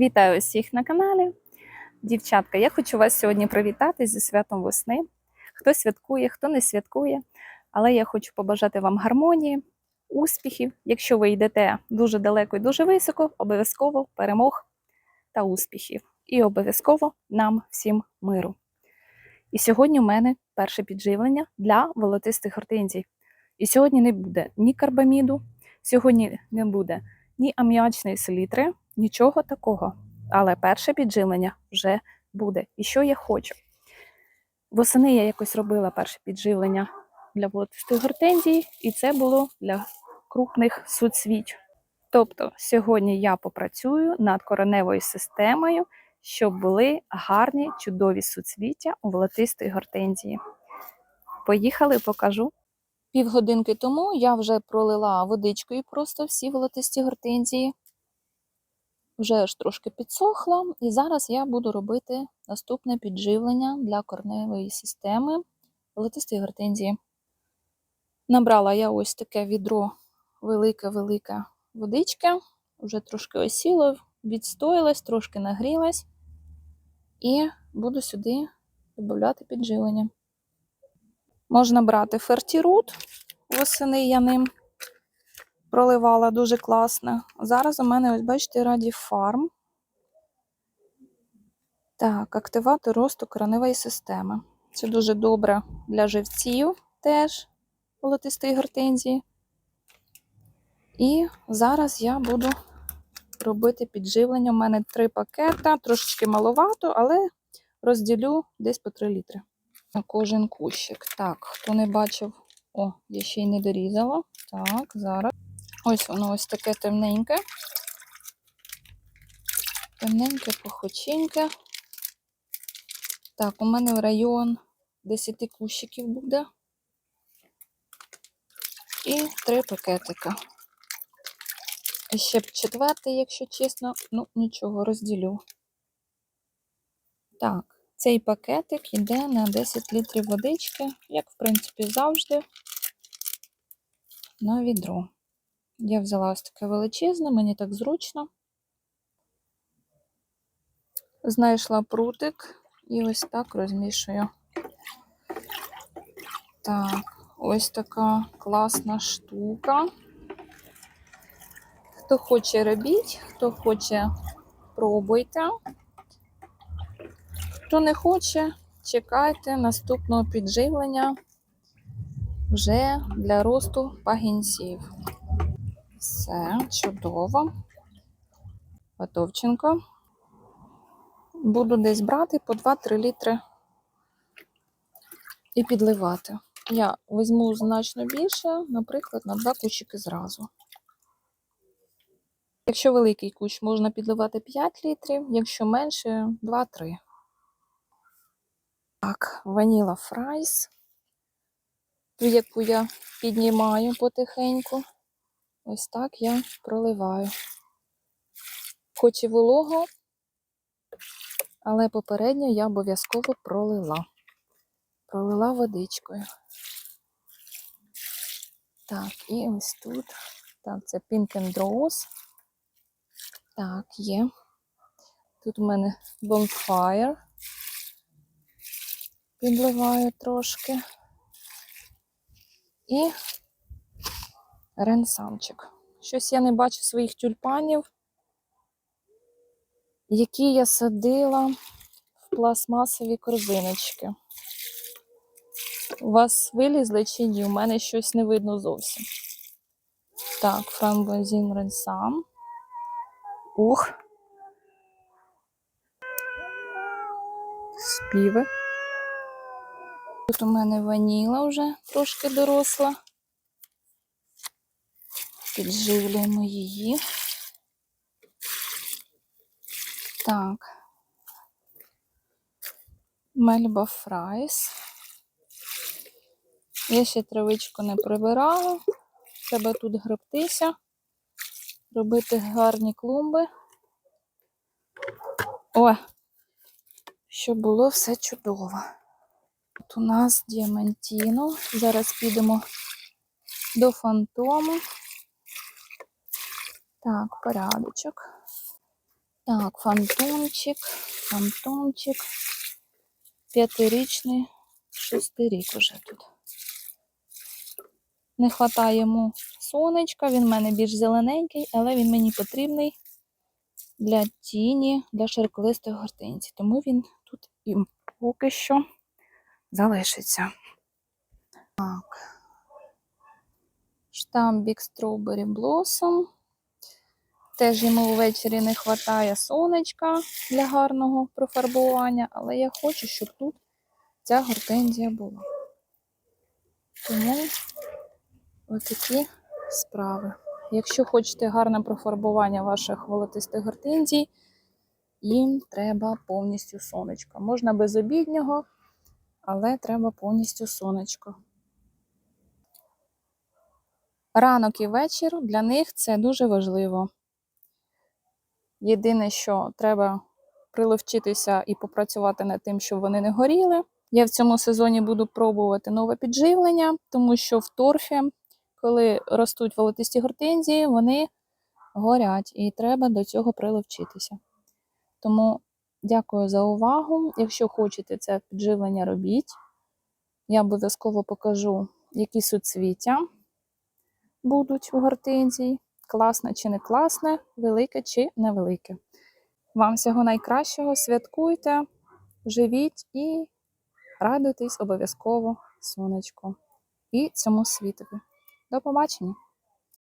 Вітаю усіх на каналі. Дівчатка, я хочу вас сьогодні привітати зі святом весни. Хто святкує, хто не святкує. Але я хочу побажати вам гармонії, успіхів. Якщо ви йдете дуже далеко і дуже високо, обов'язково перемог та успіхів. І обов'язково нам всім миру. І сьогодні у мене перше підживлення для волотистих гортензій. І сьогодні не буде ні карбаміду, сьогодні не буде ні аміачної селітри, нічого такого. Але перше підживлення вже буде. І що я хочу? Восени я якось робила перше підживлення для волотистої гортензії, і це було для крупних суцвіть. Тобто сьогодні я попрацюю над кореневою системою, щоб були гарні, чудові суцвіття у волотистої гортензії. Поїхали, покажу. Півгодинки тому я вже пролила водичкою просто всі волотисті гортензії. Вже аж трошки підсохла, і зараз я буду робити наступне підживлення для корневої системи волотистої гортензії. Набрала я ось таке відро велике-велике водички, вже трошки осіло, відстоїлась, трошки нагрілась, і буду сюди додати підживлення. Можна брати фертірут, восени я ним проливала дуже класно. Зараз у мене, ось бачите, Раді Фарм. Так, активатор росту кореневої системи. Це дуже добре для живців теж волотистої гортензії. І зараз я буду робити підживлення. У мене три пакета, трошечки маловато, але розділю десь по 3 літри. На кожен кущик. Так, хто не бачив, о, я ще й не дорізала. Так, зараз. Ось воно ось таке темненьке. Темненьке, похоченьке. Так, у мене в район 10 кущиків буде. І три пакетика. І ще б четвертий, якщо чесно, ну нічого, розділю. Так, цей пакетик йде на 10 літрів водички, як, в принципі, завжди, на відро. Я взяла ось таке величезне, мені так зручно. Знайшла прутик і ось так розмішую. Так, ось така класна штука. Хто хоче робіть, хто хоче, пробуйте. Хто не хоче, чекайте наступного підживлення вже для росту пагінців. Все, чудово. Готовченко. Буду десь брати по 2-3 літри і підливати. Я візьму значно більше, наприклад, на 2 кущики зразу. Якщо великий кущ, можна підливати 5 літрів, якщо менше 2-3. Так, ваніла фрайс, яку я піднімаю потихеньку. Ось так я проливаю. Хоч і волого, але попередньо я обов'язково пролила. Пролила водичкою. Так, і ось тут. Так, це Pink Rose. Так, є. Тут у мене Bonfire. Підливаю трошки. І ренсамчик. Щось я не бачу своїх тюльпанів, які я садила в пластмасові корзиночки. У вас вилізли чи ні? У мене щось не видно зовсім. Так, фрамбозін ренсам. Ух. Співи. Тут у мене ваніла вже трошки доросла. Підживлюємо її. Так. Мельба фрайс. Я ще травичку не прибирала. Треба тут гребтися, робити гарні клумби. О, щоб було все чудово. Тут у нас діамантіно. Зараз підемо до фантому. Так, порядочок. Так, фантомчик, фантомчик. П'ятирічний, шостий рік уже тут. Не вистачає йому сонечка, він в мене більш зелененький, але він мені потрібний для тіні, для широколистої гортинці. Тому він тут і поки що залишиться. Так. Штамм Big Strawberry Blossom. Теж йому ввечері не вистачає сонечка для гарного профарбування, але я хочу, щоб тут ця гортензія була. Тому отакі справи. Якщо хочете гарне профарбування ваших волотистих гортензій, їм треба повністю сонечко. Можна без обіднього, але треба повністю сонечко. Ранок і вечір для них це дуже важливо. Єдине, що треба приловчитися і попрацювати над тим, щоб вони не горіли. Я в цьому сезоні буду пробувати нове підживлення, тому що в торфі, коли ростуть волотисті гортензії, вони горять, і треба до цього приловчитися. Тому дякую за увагу. Якщо хочете це підживлення, робіть. Я обов'язково покажу, які суцвіття будуть у гортензії. Класне чи не класне, велике чи невелике. Вам всього найкращого, святкуйте, живіть і радуйтесь обов'язково сонечку і цьому світові. До побачення!